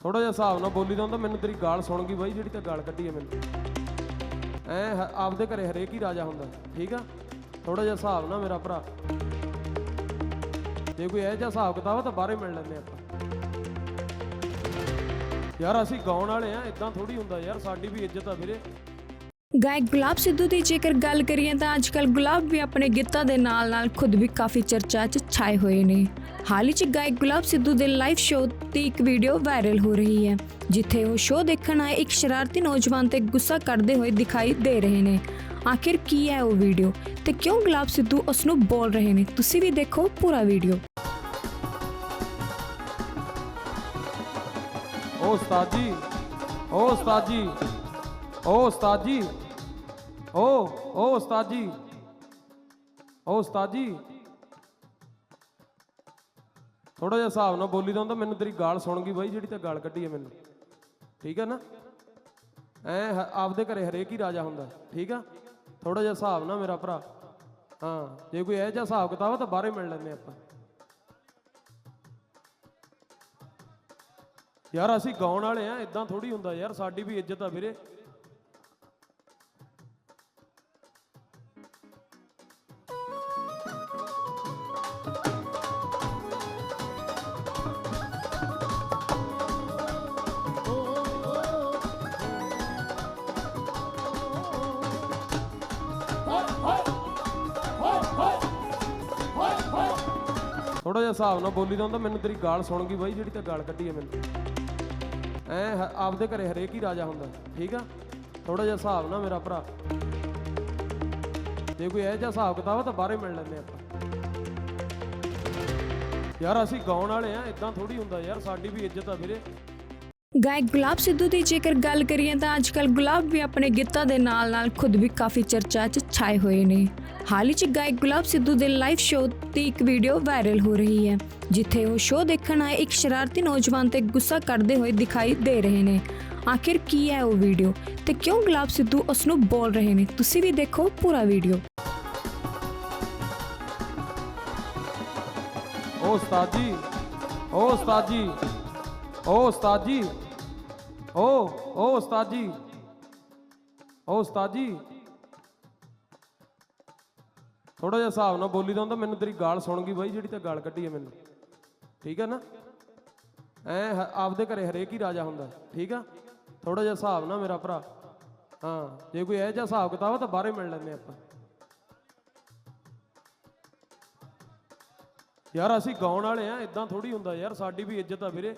ਥੋੜਾ ਜਿਹਾ ਹਿਸਾਬ ਨਾਲ ਬੋਲੀ ਦਾ ਹੁੰਦਾ ਮੈਨੂੰ ਤੇਰੀ ਗਾਲ ਸੁਣ ਗਈ ਬਾਈ, ਜਿਹੜੀ ਤੇ ਗਾਲ ਕੱਢੀ ਹੈ ਮੈਨੂੰ। ਐ ਆਪਦੇ ਘਰੇ ਹਰੇਕ ਹੀ ਰਾਜਾ ਹੁੰਦਾ, ਠੀਕ ਆ? ਥੋੜਾ ਜਿਹਾ ਹਿਸਾਬ ਨਾਲ ਮੇਰਾ ਭਰਾ। ਜੇ ਕੋਈ ਇਹੋ ਜਿਹਾ ਹਿਸਾਬ ਕਿਤਾਬ ਤਾਂ ਬਾਹਰੇ ਮਿਲ ਲੈਂਦੇ ਆਪਾਂ। ਯਾਰ, ਅਸੀਂ ਗਾਉਣ ਵਾਲੇ ਆ ਇਦਾਂ ਥੋੜੀ ਹੁੰਦਾ ਯਾਰ, ਸਾਡੀ ਵੀ ਇੱਜ਼ਤ ਆ ਵੀਰੇ। ਗਾਇਕ ਗੁਲਾਬ ਸਿੱਧੂ ਦੀ ਜੇਕਰ ਗੱਲ ਕਰੀਏ ਤਾਂ ਅੱਜਕੱਲ ਗੁਲਾਬ ਵੀ ਆਪਣੇ ਗੀਤਾਂ ਦੇ ਨਾਲ-ਨਾਲ ਖੁਦ ਵੀ ਕਾਫੀ ਚਰਚਾ 'ਚ ਛਾਏ ਹੋਏ ਨੇ। ਹਾਲ ਹੀ 'ਚ ਗਾਇਕ ਗੁਲਾਬ ਸਿੱਧੂ ਦੇ ਲਾਈਵ ਸ਼ੋਅ ਦੀ ਇੱਕ ਵੀਡੀਓ ਵਾਇਰਲ ਹੋ ਰਹੀ ਹੈ, ਜਿੱਥੇ ਉਹ ਸ਼ੋਅ ਦੇਖਣ ਆਏ ਇੱਕ ਸ਼ਰਾਰਤੀ ਨੌਜਵਾਨ ਤੇ ਗੁੱਸਾ ਕਰਦੇ ਹੋਏ ਦਿਖਾਈ ਦੇ ਰਹੇ ਨੇ। ਆਖਿਰ ਕੀ ਹੈ ਉਹ ਵੀਡੀਓ ਤੇ ਕਿਉਂ ਗੁਲਾਬ ਸਿੱਧੂ ਉਸ ਨੂੰ ਬੋਲ ਰਹੇ ਨੇ? ਤੁਸੀਂ ਵੀ ਦੇਖੋ ਪੂਰਾ ਵੀਡੀਓ ਓ ਉਸਤਾਦ ਜੀ, ਓ ਉਸਤਾਦ ਜੀ। ਓ ਉਸਤਾਦ ਜੀ। ਓ ਓ ਉਸਤਾਦ ਜੀ। ਓ ਉਸਤਾਦ ਜੀ। ਥੋੜਾ ਜਿਹਾ ਹਿਸਾਬ ਨਾਲ ਬੋਲੀ ਦਾ ਹੁੰਦਾ, ਮੈਨੂੰ ਤੇਰੀ ਗਾਲ ਸੁਣ ਗਈ ਬਾਈ, ਜਿਹੜੀ ਤੇ ਗਾਲ ਕੱਢੀ ਹੈ ਮੈਨੂੰ। ਠੀਕ ਹੈ ਨਾ? ਐ ਆਪਦੇ ਘਰੇ ਹਰੇਕ ਹੀ ਰਾਜਾ ਹੁੰਦਾ, ਠੀਕ ਆ? ਥੋੜਾ ਜਿਹਾ ਹਿਸਾਬ ਨਾਲ ਮੇਰਾ ਭਰਾ। ਹਾਂ, ਜੇ ਕੋਈ ਇਹੋ ਜਿਹਾ ਹਿਸਾਬ ਕਿਤਾਬ ਆ ਤਾਂ ਬਾਹਰੇ ਮਿਲ ਲੈਂਦੇ ਆਪਾਂ। ਯਾਰ ਅਸੀਂ ਗਾਉਣ ਵਾਲੇ ਆ ਇਦਾਂ ਥੋੜੀ ਹੁੰਦਾ ਯਾਰ, ਸਾਡੀ ਵੀ ਇੱਜ਼ਤ ਆ ਵੀਰੇ। ਥੋੜਾ ਜਿਹਾ ਹਿਸਾਬ ਨਾਲ ਬੋਲੀ ਦਾ ਹੁੰਦਾ ਮੈਨੂੰ ਤੇਰੀ ਗਾਲ ਸੁਣ ਗਈ ਬਾਈ, ਜਿਹੜੀ ਤੇ ਗਾਲ ਕੱਢੀ ਹੈ ਮੈਨੂੰ। ਐ ਆਪਦੇ ਘਰੇ ਹਰੇਕ ਹੀ ਰਾਜਾ ਹੁੰਦਾ, ਠੀਕ ਆ? ਥੋੜਾ ਜਿਹਾ ਹਿਸਾਬ ਨਾਲ ਮੇਰਾ ਭਰਾ। ਜੇ ਕੋਈ ਇਹੋ ਜਿਹਾ ਹਿਸਾਬ ਕਿਤਾਬ ਤਾਂ ਬਾਹਰੇ ਮਿਲ ਲੈਂਦੇ ਆਪਾਂ। ਯਾਰ ਅਸੀਂ ਗਾਉਣ ਵਾਲੇ ਆ ਇਦਾਂ ਥੋੜੀ ਹੁੰਦਾ ਯਾਰ, ਸਾਡੀ ਵੀ ਇੱਜ਼ਤ ਆ ਵੀਰੇ। ਗਾਇਕ ਗੁਲਾਬ ਸਿੱਧੂ ਦੀ ਜੇਕਰ ਗੱਲ ਕਰੀਏ ਤਾਂ ਅੱਜਕੱਲ ਗੁਲਾਬ ਵੀ ਆਪਣੇ ਗੀਤਾਂ ਦੇ ਨਾਲ-ਨਾਲ ਖੁਦ ਵੀ ਕਾਫੀ ਚਰਚਾ 'ਚ ਛਾਏ ਹੋਏ ਨੇ। ਹਾਲ ਹੀ 'ਚ ਗਾਇਕ ਗੁਲਾਬ ਸਿੱਧੂ ਦੇ ਲਾਈਵ ਸ਼ੋਅ ਦੀ ਇੱਕ ਵੀਡੀਓ ਵਾਇਰਲ ਹੋ ਰਹੀ ਹੈ, ਜਿੱਥੇ ਉਹ ਸ਼ੋਅ ਦੇਖਣ ਆਏ ਇੱਕ ਸ਼ਰਾਰਤੀ ਨੌਜਵਾਨ ਤੇ ਗੁੱਸਾ ਕਰਦੇ ਹੋਏ ਦਿਖਾਈ ਦੇ ਰਹੇ ਨੇ। ਆਖਿਰ ਕੀ ਹੈ ਉਹ ਵੀਡੀਓ ਤੇ ਕਿਉਂ ਗੁਲਾਬ ਸਿੱਧੂ ਉਸ ਨੂੰ ਬੋਲ ਰਹੇ ਨੇ? ਤੁਸੀਂ ਵੀ ਦੇਖੋ ਪੂਰਾ ਵੀਡੀਓ ਓ ਉਸਤਾਦ ਜੀ, ਓ ਉਸਤਾਦ ਜੀ। ਓ ਉਸਤਾਦ ਜੀ। ਓ ਓ ਉਸਤਾਦ ਜੀ। ਓ ਉਸਤਾਦ ਜੀ। ਥੋੜਾ ਜਿਹਾ ਹਿਸਾਬ ਨਾਲ ਬੋਲੀ ਦਾ ਹੁੰਦਾ, ਮੈਨੂੰ ਤੇਰੀ ਗਾਲ ਸੁਣ ਗਈ ਬਾਈ, ਜਿਹੜੀ ਤੇ ਗਾਲ ਕੱਢੀ ਹੈ ਮੈਨੂੰ। ਠੀਕ ਹੈ ਨਾ? ਐ ਆਪਦੇ ਘਰੇ ਹਰੇਕ ਹੀ ਰਾਜਾ ਹੁੰਦਾ, ਠੀਕ ਆ? ਥੋੜਾ ਜਿਹਾ ਹਿਸਾਬ ਨਾਲ ਮੇਰਾ ਭਰਾ। ਹਾਂ, ਜੇ ਕੋਈ ਇਹੋ ਜਿਹਾ ਹਿਸਾਬ ਕਿਤਾਬ ਤਾਂ ਬਾਹਰੇ ਮਿਲ ਲੈਂਦੇ ਆਪਾਂ। ਯਾਰ, ਅਸੀਂ ਗਾਉਣ ਵਾਲੇ ਆ ਇਦਾਂ ਥੋੜੀ ਹੁੰਦਾ ਯਾਰ, ਸਾਡੀ ਵੀ ਇੱਜ਼ਤ ਆ ਵੀਰੇ।